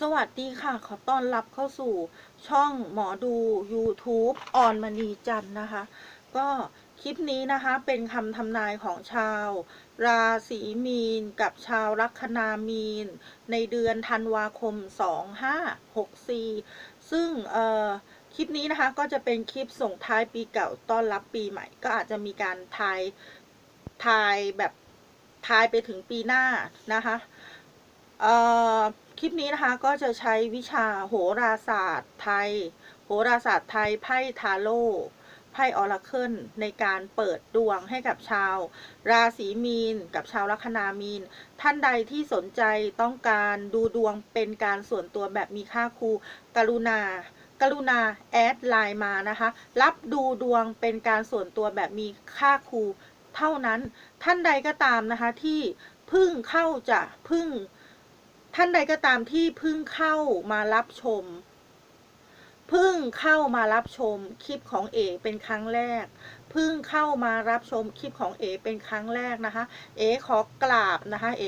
สวัสดีค่ะ ขอต้อนรับเข้าสู่ช่องหมอดู YouTube ออนมณีจันนะคะ ก็คลิปนี้นะคะเป็นคำทำนายของชาว ราศีมีน กับชาวลัคนามีน ในเดือนธันวาคม 2564 ซึ่งเอ่อคลิปนี้นะคะก็จะเป็นคลิปส่งท้ายปีเก่าต้อนรับปีใหม่ ก็อาจจะมีการทายทายแบบทายไปถึงปีหน้านะคะ เอ่อ คลิปนี้นะคะก็จะใช้วิชาโหราศาสตร์ไทย โหราศาสตร์ไทยไพ่ทาโร่ไพ่ออราเคิลในการเปิดดวงให้กับชาว ราศีมีน กับชาวลัคนามีน ท่านใดที่สนใจต้องการดูดวงเป็นการส่วนตัวแบบมีค่าครูกรุณา กรุณาแอดไลน์มานะคะ รับดูดวงเป็นการส่วนตัวแบบมีค่าครูเท่านั้น ท่านใดก็ตามนะคะที่เพิ่งเข้าจะเพิ่ง ท่านใดก็ตามที่เพิ่งเข้ามารับชมเพิ่งเข้ามารับชมคลิปของเอเป็นครั้งแรกเพิ่งเข้ามารับชมคลิปของเอเป็นครั้งแรกนะคะ เอขอกราบนะคะ เอ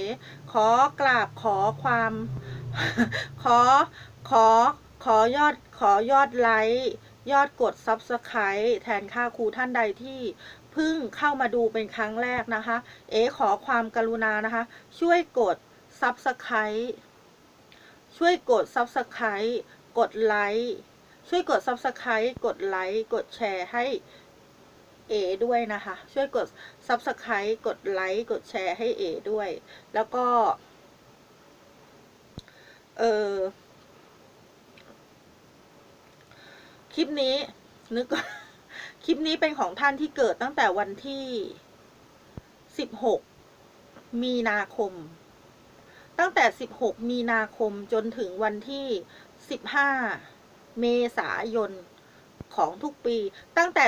ขอกราบขอความ ขอขอขอยอดขอยอดไลค์ยอดกด Subscribe แทนค่าครูท่านใดที่เพิ่งเข้ามาดูเป็นครั้งแรกนะคะ เอขอความกรุณานะคะ ช่วยกด Subscribe ช่วยกด Subscribe กดไลค์ช่วยกด Subscribe กดไลค์กดแชร์ให้เอด้วยนะคะ ช่วยกด Subscribe กดไลค์กดแชร์ให้เอด้วย แล้วก็ เออคลิปนี้นึกก่อนคลิปนี้เป็นของท่านที่เกิดตั้งแต่วันที่ 16 มีนาคม ตั้งแต่ 16 มีนาคมจนถึงวันที่ 15 เมษายนของทุกปี ตั้งแต่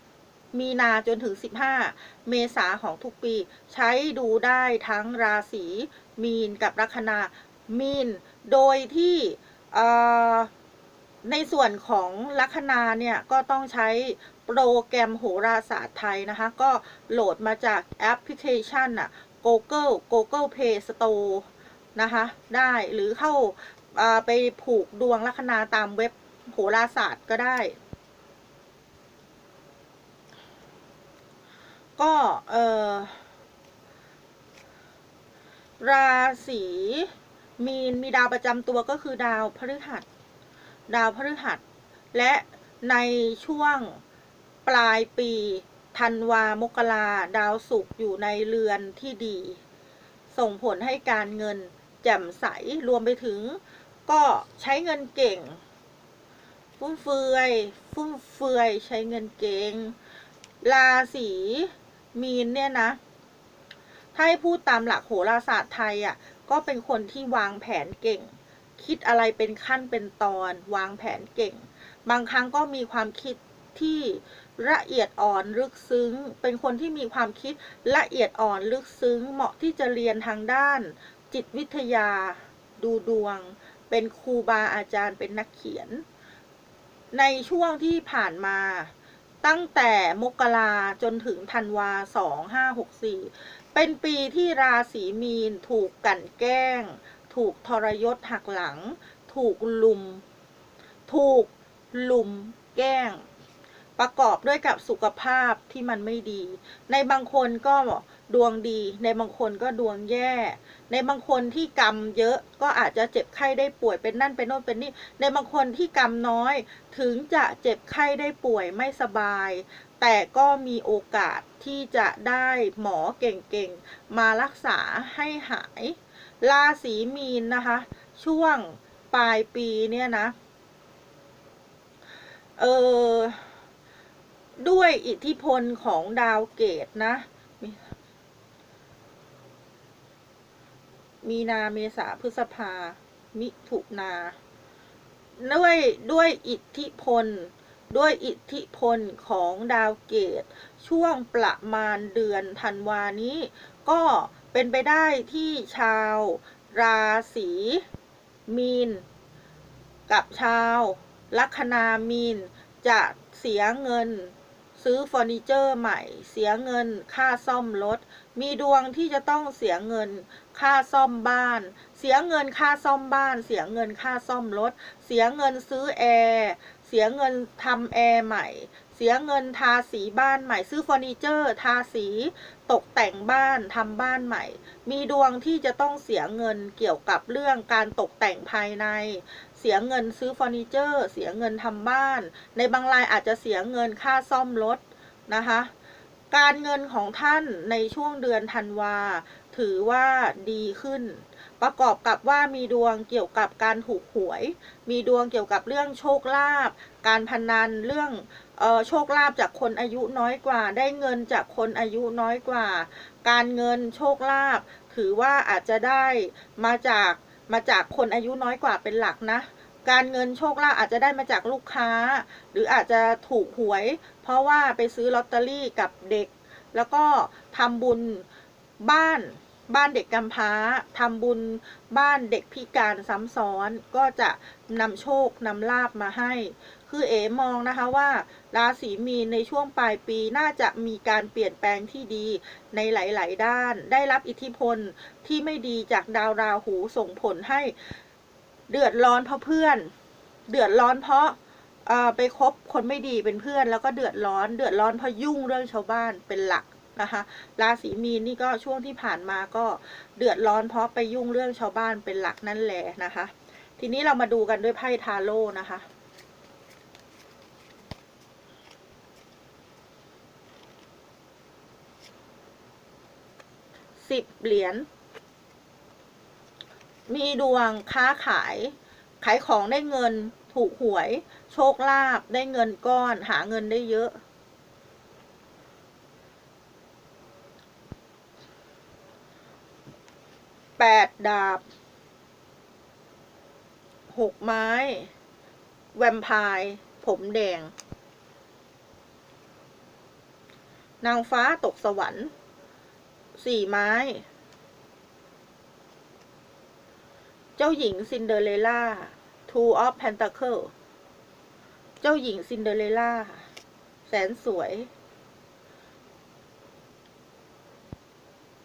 16 มีนาจนถึง 15 เมษาของทุกปี ใช้ดูได้ทั้งราศีมีนกับลัคนามีน โดยที่ในส่วนของลัคนาเนี่ยก็ต้องใช้โปรแกรมโหราศาสตร์ไทยนะคะ ก็โหลดมาจากแอปพลิเคชันอะ Google Google Play Store นะคะ ได้หรือเข้าไปผูกดวงลัคนาตามเว็บโหราศาสตร์ก็ได้ ก็เออราศีมีนมีดาวประจำตัวก็คือดาวพฤหัส ดาวพฤหัส และในช่วงปลายปีธันวามกราดาวศุกร์อยู่ในเรือนที่ดี ส่งผลให้การเงิน แจ่มใสรวมไปถึง ก็ใช้เงินเก่ง ฟุ่มเฟือย ฟุ่มเฟือยใช้เงินเก่งราศีมีนเนี่ยนะ ถ้าให้พูดตามหลักโหราศาสตร์ไทยอะ ก็เป็นคนที่วางแผนเก่ง คิดอะไรเป็นขั้นเป็นตอน วางแผนเก่ง บางครั้งก็มีความคิดที่ละเอียดอ่อนลึกซึ้ง เป็นคนที่มีความคิดละเอียดอ่อนลึกซึ้ง เหมาะที่จะเรียนทางด้าน จิตวิทยา ดูดวง เป็นครูบาอาจารย์เป็นนักเขียน ในช่วงที่ผ่านมาตั้งแต่มกราจนถึงธันวาสองห้าหกสี่เป็นปีที่ราศีมีนถูกกั่นแกล้ง ถูกทรยศหักหลัง ถูกลุม ถูกลุมแกล้ง ประกอบด้วยกับสุขภาพที่มันไม่ดี ในบางคนก็ ดวงดี ในบางคนก็ดวงแย่ ในบางคนที่กรรมเยอะก็อาจจะเจ็บไข้ได้ป่วยเป็นนั่นเป็นโน่นเป็นนี่ ในบางคนที่กรรมน้อยถึงจะเจ็บไข้ได้ป่วยไม่สบาย แต่ก็มีโอกาสที่จะได้หมอเก่งๆ มารักษาให้หาย ราศีมีนนะคะ ช่วงปลายปีเนี่ยนะ เออด้วยอิทธิพลของดาวเกตนะ มีนาเมษาพฤษภา มิถุนา ด้วยด้วยอิทธิพล ด้วยอิทธิพลของดาวเกต ช่วงประมาณเดือนธันวานี้ ก็เป็นไปได้ที่ชาวราศีมีน กับชาวลัคนามีน จะเสียเงินซื้อเฟอร์นิเจอร์ใหม่ เสียเงินค่าซ่อมรถ มีดวงที่จะต้องเสียเงิน ค่าซ่อมบ้าน เสียเงินค่าซ่อมบ้าน เสียเงินค่าซ่อมรถ เสียเงินซื้อแอร์เสียเงินทำแอร์ใหม่ เสียเงินทาสีบ้านใหม่ซื้อเฟอร์นิเจอร์ ทาสี ตกแต่งบ้านทำบ้านใหม่ มีดวงที่จะต้องเสียเงินเกี่ยวกับเรื่องการตกแต่งภายใน เสียเงินซื้อเฟอร์นิเจอร์ เสียเงินทำบ้าน ในบางรายอาจจะเสียเงินค่าซ่อมรถนะคะการเงินของท่านในช่วงเดือนธันวา ถือว่าดีขึ้น ประกอบกับว่ามีดวงเกี่ยวกับการถูกหวย มีดวงเกี่ยวกับเรื่องโชคลาภการพนันเรื่องออโชคลาภจากคนอายุน้อยกว่า ได้เงินจากคนอายุน้อยกว่า การเงินโชคลาภถือว่าอาจจะได้มาจากมาจากคนอายุน้อยกว่าเป็นหลักนะ การเงินโชคลาภอาจจะได้มาจากลูกค้า หรืออาจจะถูกหวย เพราะว่าไปซื้อลอตเตอรี่กับเด็ก แล้วก็ทำบุญบ้าน บ้านเด็กกำพร้าทำบุญบ้านเด็กพิการซ้ำซ้อนก็จะนำโชคนำลาบมาให้ คือเอ๋มองนะคะว่า ราศีมีนในช่วงปลายปีน่าจะมีการเปลี่ยนแปลงที่ดีในหลาย ๆ ด้าน ได้รับอิทธิพลที่ไม่ดีจากดาวราหูส่งผลให้เดือดร้อนเพราะเพื่อน เดือดร้อนเพราะไปคบคนไม่ดีเป็นเพื่อน แล้วก็เดือดร้อน เดือดร้อนเพราะยุ่งเรื่องชาวบ้านเป็นหลัก นะคะ ราศีมีนนี่ก็ช่วงที่ผ่านมาก็เดือดร้อนเพราะไปยุ่งเรื่องชาวบ้านเป็นหลักนั่นแหละนะคะ ทีนี้เรามาดูกันด้วยไพ่ทาโร่นะคะสิบเหรียญ มีดวงค้าขาย ขายของได้เงิน ถูกหวย โชคลาภได้เงินก้อน หาเงินได้เยอะ แปดดาบหกไม้ แวมไพร์ผมแดง นางฟ้าตกสวรรค์สี่ไม้ เจ้าหญิงซินเดอเรลล่า Two of Pentacle เจ้าหญิงซินเดอเรลล่า แสนสวย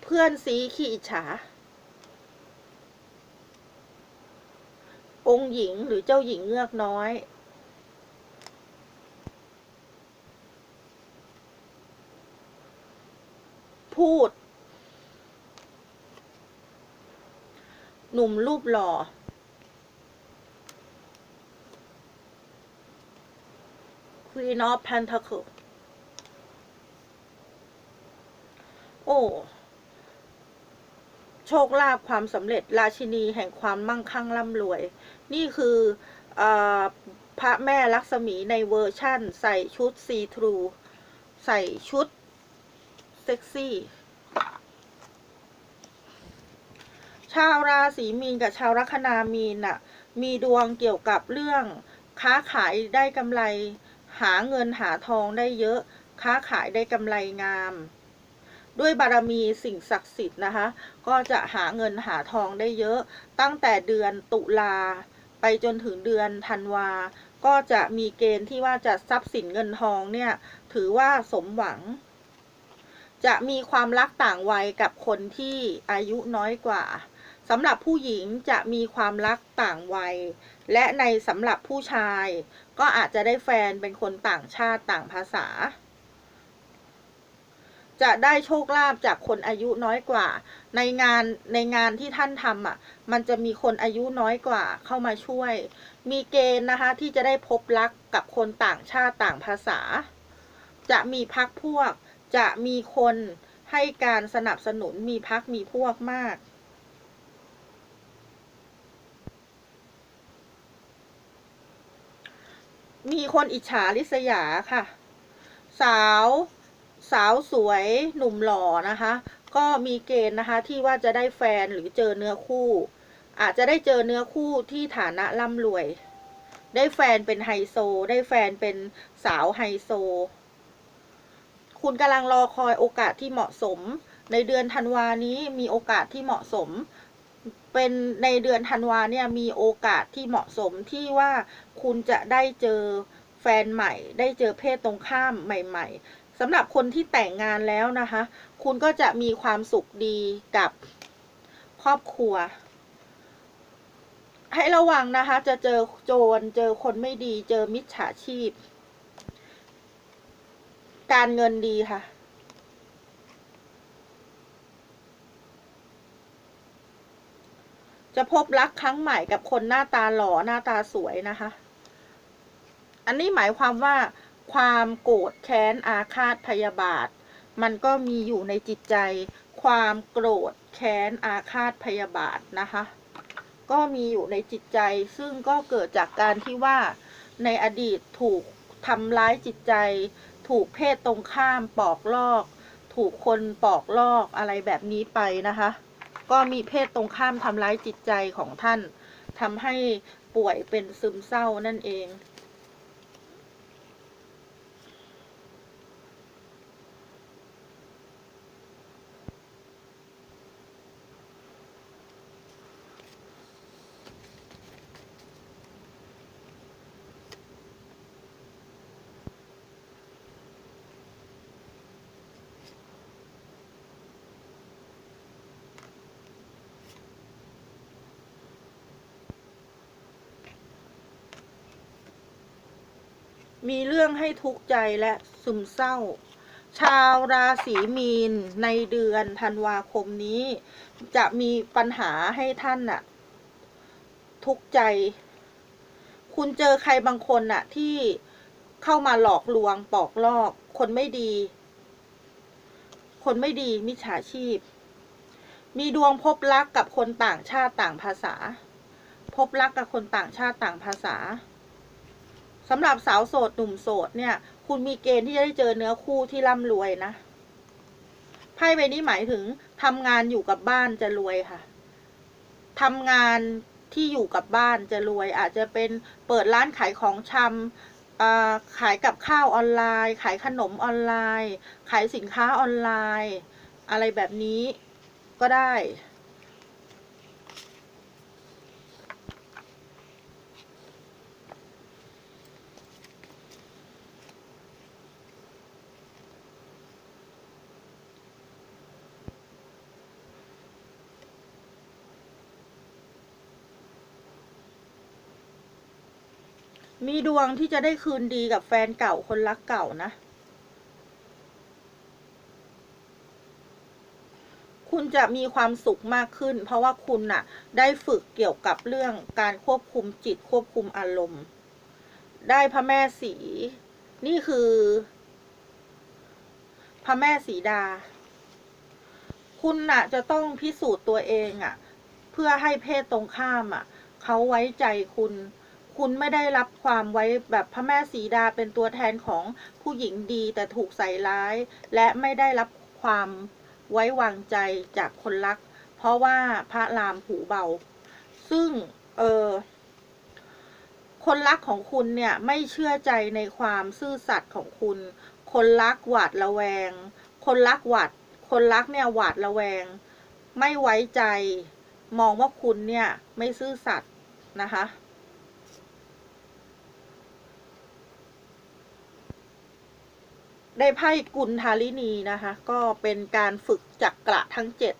เพื่อนซีขี้อิจฉา องค์หญิงหรือเจ้าหญิงเงือกน้อย พูด หนุ่มรูปหล่อ Queen of Pentacle โอ้ โชคลาภความสำเร็จราชินีแห่งความมั่งคั่งร่ำรวย นี่คืออพระแม่ลักษมีในเวอร์ชั่น ใส่ชุดซีทรู ใส่ชุด เซ็กซี่ ชาวราศีมีนกับชาวลัคนามีนน่ะมีดวงเกี่ยวกับเรื่องค้าขายได้กำไร หาเงินหาทองได้เยอะ ค้าขายได้กำไรงาม ด้วยบารมีสิ่งศักดิ์สิทธิ์นะคะ ก็จะหาเงินหาทองได้เยอะ ตั้งแต่เดือนตุลาไปจนถึงเดือนธันวา ก็จะมีเกณฑ์ที่ว่าจะทรัพย์สินเงินทองเนี่ย ถือว่าสมหวัง จะมีความรักต่างวัยกับคนที่อายุน้อยกว่าสำหรับผู้หญิงจะมีความรักต่างวัย และในสำหรับผู้ชาย ก็อาจจะได้แฟนเป็นคนต่างชาติต่างภาษา จะได้โชคลาภจากคนอายุน้อยกว่า ในงานในงานที่ท่านทำอะ มันจะมีคนอายุน้อยกว่าเข้ามาช่วย มีเกณฑ์นะคะที่จะได้พบรักกับคนต่างชาติต่างภาษา จะมีพักพวก จะมีคนให้การสนับสนุนมีพักมีพวกมากมีคนอิจฉาริษยาค่ะ สาว สาวสวยหนุ่มหล่อนะคะ ก็มีเกณฑ์นะคะที่ว่าจะได้แฟนหรือเจอเนื้อคู่ อาจจะได้เจอเนื้อคู่ที่ฐานะร่ำรวย ได้แฟนเป็นไฮโซ ได้แฟนเป็นสาวไฮโซ คุณกำลังรอคอยโอกาสที่เหมาะสม ในเดือนธันวานี้มีโอกาสที่เหมาะสม เป็นในเดือนธันวาเนี่ยมีโอกาสที่เหมาะสมที่ว่าคุณจะได้เจอแฟนใหม่ได้เจอเพศตรงข้ามใหม่ ๆ สำหรับคนที่แต่งงานแล้วนะคะ คุณก็จะมีความสุขดีกับครอบครัว ให้ระวังนะคะ จะเจอโจรเจอคนไม่ดีเจอมิจฉาชีพ การเงินดีค่ะจะพบรักครั้งใหม่กับคนหน้าตาหล่อหน้าตาสวยนะคะ อันนี้หมายความว่า ความโกรธแค้นอาฆาตพยาบาท มันก็มีอยู่ในจิตใจ ความโกรธแค้นอาฆาตพยาบาทนะคะ ก็มีอยู่ในจิตใจซึ่งก็เกิดจากการที่ว่าในอดีตถูกทำร้ายจิตใจ ถูกเพศตรงข้ามปอกลอก ถูกคนปอกลอกอะไรแบบนี้ไปนะคะ ก็มีเพศตรงข้ามทำร้ายจิตใจของท่านทำให้ป่วยเป็นซึมเศร้านั่นเอง มีเรื่องให้ทุกข์ใจและซึมเศร้า ชาวราศีมีนในเดือนธันวาคมนี้ จะมีปัญหาให้ท่านน่ะ ทุกข์ใจ คุณเจอใครบางคนน่ะ ที่เข้ามาหลอกลวงปอกลอก คนไม่ดี คนไม่ดีมิจฉาชีพ มีดวงพบรักกับคนต่างชาติต่างภาษา พบรักกับคนต่างชาติต่างภาษา สำหรับสาวโสดหนุ่มโสดเนี่ย คุณมีเกณฑ์ที่จะได้เจอเนื้อคู่ที่ร่ำรวยนะไพ่ใบนี้หมายถึงทำงานอยู่กับบ้านจะรวยค่ะทำงานที่อยู่กับบ้านจะรวย อาจจะเป็นเปิดร้านขายของชำขายกับข้าวออนไลน์ ขายขนมออนไลน์ ขายสินค้าออนไลน์ อะไรแบบนี้ก็ได้ มีดวงที่จะได้คืนดีกับแฟนเก่าคนรักเก่านะ คุณจะมีความสุขมากขึ้น เพราะว่าคุณน่ะ ได้ฝึกเกี่ยวกับเรื่องการควบคุมจิตควบคุมอารมณ์ ได้พระแม่สี นี่คือ พระแม่สีดา คุณน่ะ จะต้องพิสูจน์ตัวเองอะ่ะ เพื่อให้เพศตรงข้ามอะ เขาไว้ใจคุณ คุณไม่ได้รับความไว้แบบพระแม่สีดาเป็นตัวแทนของผู้หญิงดีแต่ถูกใส่ร้าย และไม่ได้รับความไว้วางใจจากคนรัก เพราะว่าพระรามหูเบา ซึ่งเออคนรักของคุณเนี่ยไม่เชื่อใจในความซื่อสัตย์ของคุณ คนรักหวาดระแวง คนรักหวาด คนรักเนี่ยหวาดระแวง ไม่ไว้ใจ มองว่าคุณเนี่ยไม่ซื่อสัตย์นะคะ ได้ไพ่กุลธารินีนะคะ ก็เป็นการฝึกจักกระทั้งเจ็ด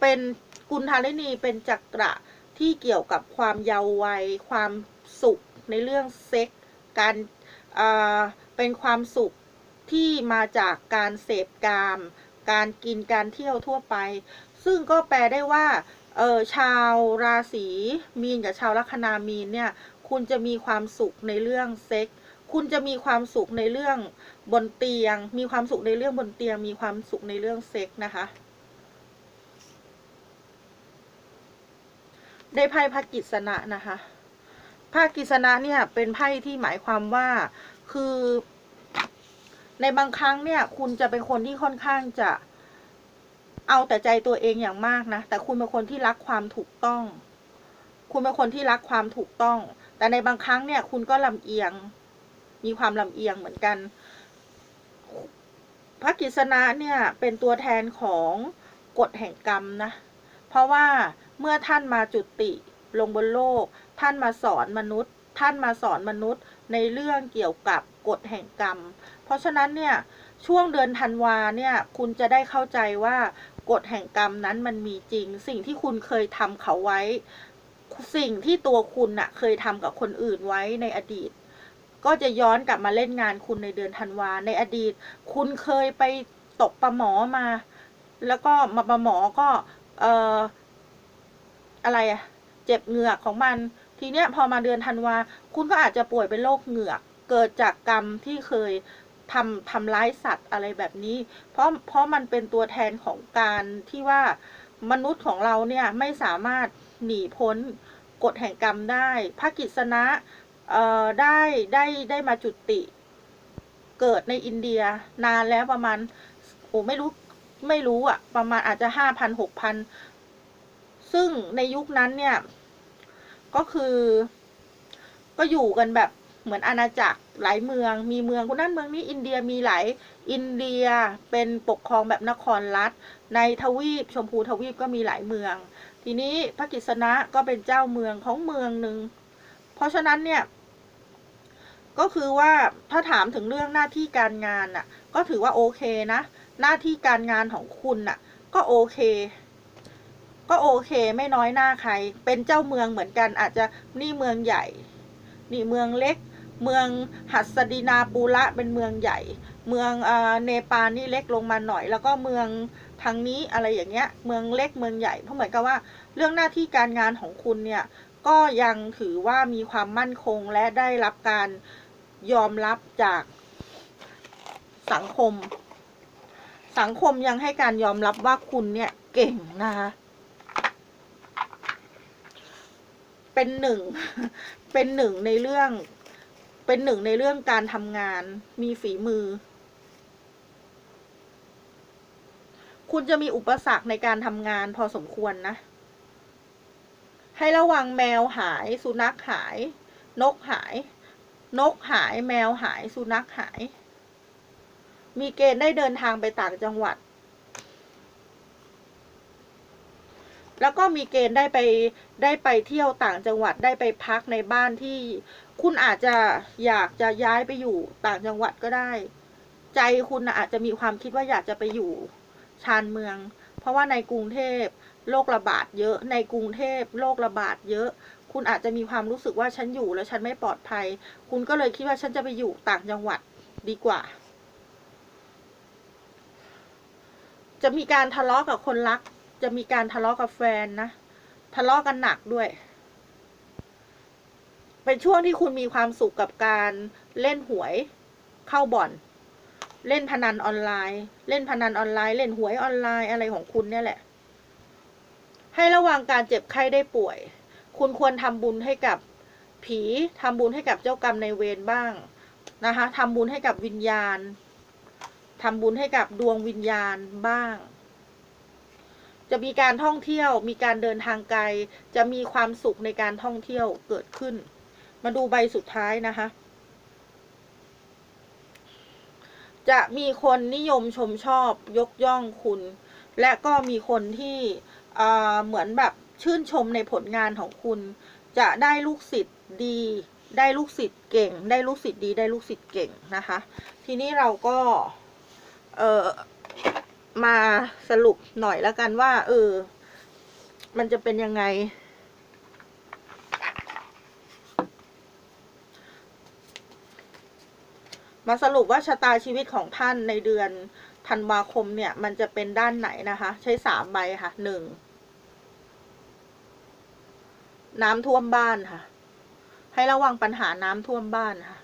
เป็นกุลธารินีเป็นจักกระที่เกี่ยวกับความเยาว์วัย ความสุขในเรื่องเซ็กการอ่าเป็นความสุขที่มาจากการเสพกาม การกินการเที่ยวทั่วไป ซึ่งก็แปลได้ว่าเออชาวราศีมีนกับชาวลัคนามีนเนี่ย คุณจะมีความสุขในเรื่องเซ็ก คุณจะมีความสุขในเรื่อง บนเตียง มีความสุขในเรื่องบนเตียง มีความสุขในเรื่องเซ็กส์นะคะ ได้ไพ่พระกิษณะนะคะพระกิษณะเนี่ยเป็นไพ่ที่หมายความว่าคือในบางครั้งเนี่ย คุณจะเป็นคนที่ค่อนข้างจะเอาแต่ใจตัวเองอย่างมากนะ แต่คุณเป็นคนที่รักความถูกต้อง คุณเป็นคนที่รักความถูกต้อง แต่ในบางครั้งเนี่ย คุณก็ลำเอียง มีความลำเอียงเหมือนกัน พระกิษณะเนี่ยเป็นตัวแทนของกฎแห่งกรรมนะ เพราะว่าเมื่อท่านมาจุติลงบนโลก ท่านมาสอนมนุษย์ ท่านมาสอนมนุษย์ในเรื่องเกี่ยวกับกฎแห่งกรรม เพราะฉะนั้นเนี่ยช่วงเดือนธันวาเนี่ยคุณจะได้เข้าใจว่ากฎแห่งกรรมนั้นมันมีจริง สิ่งที่คุณเคยทำเขาไว้ สิ่งที่ตัวคุณน่ะเคยทำกับคนอื่นไว้ในอดีต ก็จะย้อนกลับมาเล่นงานคุณในเดือนธันวาในอดีต คุณเคยไปตกปลาหมอมา แล้วก็มาปลาหมอก็เอ่ออะไรอะเจ็บเหงือกของมัน ทีเนี้ยพอมาเดือนธันวาคุณก็อาจจะป่วยเป็นโรคเหงือก เกิดจากกรรมที่เคยทำทำร้ายสัตว์อะไรแบบนี้ เพราะเพราะมันเป็นตัวแทนของการที่ว่ามนุษย์ของเราเนี่ยไม่สามารถหนีพ้นกฎแห่งกรรมได้พระกิษณะ ได้ได้ได้มาจุติเกิดในอินเดียนานแล้วประมาณโอ้ไม่รู้ไม่รู้อะประมาณอาจจะห้าพันหกพันซึ่งในยุคนั้นเนี่ย ก็คือ ก็อยู่กันแบบเหมือนอาณาจักรหลายเมือง มีเมืองคนนั้นเมืองนี้อินเดียมีหลายอินเดียเป็นปกครองแบบนครรัฐ ในทวีปชมพูทวีปก็มีหลายเมือง ทีนี้พระกฤษณะก็เป็นเจ้าเมืองของเมืองหนึ่งเพราะฉะนั้นเนี่ย ก็คือว่าถ้าถามถึงเรื่องหน้าที่การงานน่ะ ก็ถือว่าโอเคนะ หน้าที่การงานของคุณน่ะ ก็โอเค ก็โอเคไม่น้อยหน้าใคร เป็นเจ้าเมืองเหมือนกันอาจจะนี่เมืองใหญ่ นี่เมืองเล็ก เมืองหัสดินาปูระเป็นเมืองใหญ่ เมืองเออเนปาลนี่เล็กลงมาหน่อย แล้วก็เมืองทางนี้อะไรอย่างเงี้ย เมืองเล็กเมืองใหญ่เพราะเหมือนกับว่า เรื่องหน้าที่การงานของคุณเนี่ยก็ยังถือว่ามีความมั่นคงและได้รับการ ยอมรับจากสังคม สังคมยังให้การยอมรับว่าคุณเนี่ยเก่งนะคะ เป็นหนึ่ง เป็นหนึ่งในเรื่อง เป็นหนึ่งในเรื่องการทำงาน มีฝีมือ คุณจะมีอุปสรรคในการทำงานพอสมควรนะ ให้ระวังแมวหาย สุนัขหาย นกหาย นกหายแมวหายสุนัขหาย มีเกณฑ์ได้เดินทางไปต่างจังหวัด แล้วก็มีเกณฑ์ได้ไปได้ไปเที่ยวต่างจังหวัดได้ไปพักในบ้านที่ คุณอาจจะอยากจะย้ายไปอยู่ต่างจังหวัดก็ได้ ใจคุณอาจจะมีความคิดว่าอยากจะไปอยู่ชานเมือง เพราะว่าในกรุงเทพโรคระบาดเยอะในกรุงเทพโรคระบาดเยอะ คุณอาจจะมีความรู้สึกว่าฉันอยู่แล้วฉันไม่ปลอดภัย คุณก็เลยคิดว่าฉันจะไปอยู่ต่างจังหวัดดีกว่า จะมีการทะเลาะกับคนรัก จะมีการทะเลาะกับแฟนนะ ทะเลาะกันหนักด้วย เป็นช่วงที่คุณมีความสุขกับการเล่นหวย เข้าบ่อน เล่นพนันออนไลน์ เล่นพนันออนไลน์ เล่นหวยออนไลน์อะไรของคุณเนี่ยแหละ ให้ระวังการเจ็บไข้ได้ป่วย คุณควรทำบุญให้กับผีทำบุญให้กับเจ้ากรรมในเวรบ้างนะคะทำบุญให้กับวิญญาณทำบุญให้กับดวงวิญญาณบ้าง จะมีการท่องเที่ยว มีการเดินทางไกล จะมีความสุขในการท่องเที่ยวเกิดขึ้น มาดูใบสุดท้ายนะคะจะมีคนนิยมชมชอบยกย่องคุณ และก็มีคนที่เเหมือนแบบ ชื่นชมในผลงานของคุณ จะได้ลูกศิษย์ดี ได้ลูกศิษย์เก่ง ได้ลูกศิษย์ดีได้ลูกศิษย์เก่งนะคะ ทีนี้เราก็เออมาสรุปหน่อยแล้วกันว่า เออ มันจะเป็นยังไง มาสรุปว่าชะตาชีวิตของท่านในเดือนธันวาคมเนี่ย มันจะเป็นด้านไหนนะคะ ใช้สามใบค่ะหนึ่ง น้ำท่วมบ้านค่ะ ให้ระวังปัญหาน้ำท่วมบ้านค่ะ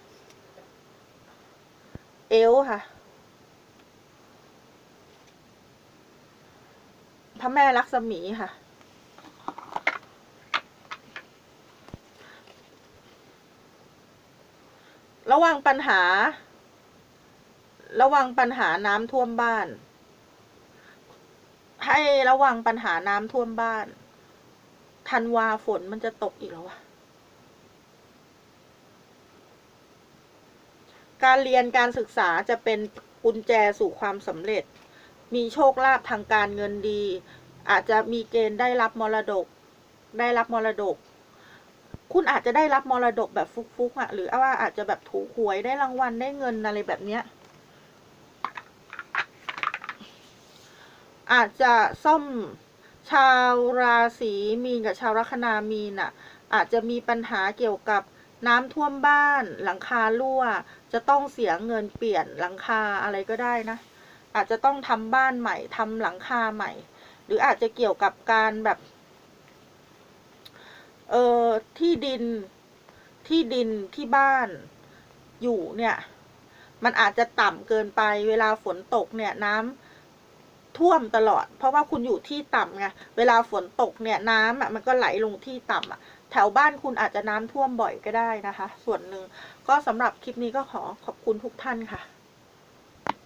เอลค่ะพระแม่ลักษมีค่ะ ระวังปัญหา ระวังปัญหาน้ำท่วมบ้าน ให้ระวังปัญหาน้ำท่วมบ้าน ธันวาฝนมันจะตกอีกแล้ววะการเรียนการศึกษาจะเป็นกุญแจสู่ความสำเร็จ มีโชคลาภทางการเงินดี อาจจะมีเกณฑ์ได้รับมรดก ได้รับมรดก คุณอาจจะได้รับมรดกแบบฟุกๆอะ หรือว่าอาจจะแบบถูหวยได้รางวัลได้เงินอะไรแบบเนี้ย อาจจะซ่อม ชาวราศีมีนกับชาวลัคนามีนอะ อาจจะมีปัญหาเกี่ยวกับน้ำท่วมบ้านหลังคารั่ว จะต้องเสียเงินเปลี่ยนหลังคาอะไรก็ได้นะ อาจจะต้องทำบ้านใหม่ทำหลังคาใหม่ หรืออาจจะเกี่ยวกับการแบบเออที่ดินที่ดินที่บ้านอยู่เนี่ย มันอาจจะต่ำเกินไปเวลาฝนตกเนี่ยน้ำ ท่วมตลอด เพราะว่าคุณอยู่ที่ต่ำไงเวลาฝนตกเนี่ยน้ำอะมันก็ไหลลงที่ต่ำอะแถวบ้านคุณอาจจะน้ำท่วมบ่อยก็ได้นะคะ ส่วนหนึ่งก็สำหรับคลิปนี้ก็ขอขอบคุณทุกท่านค่ะ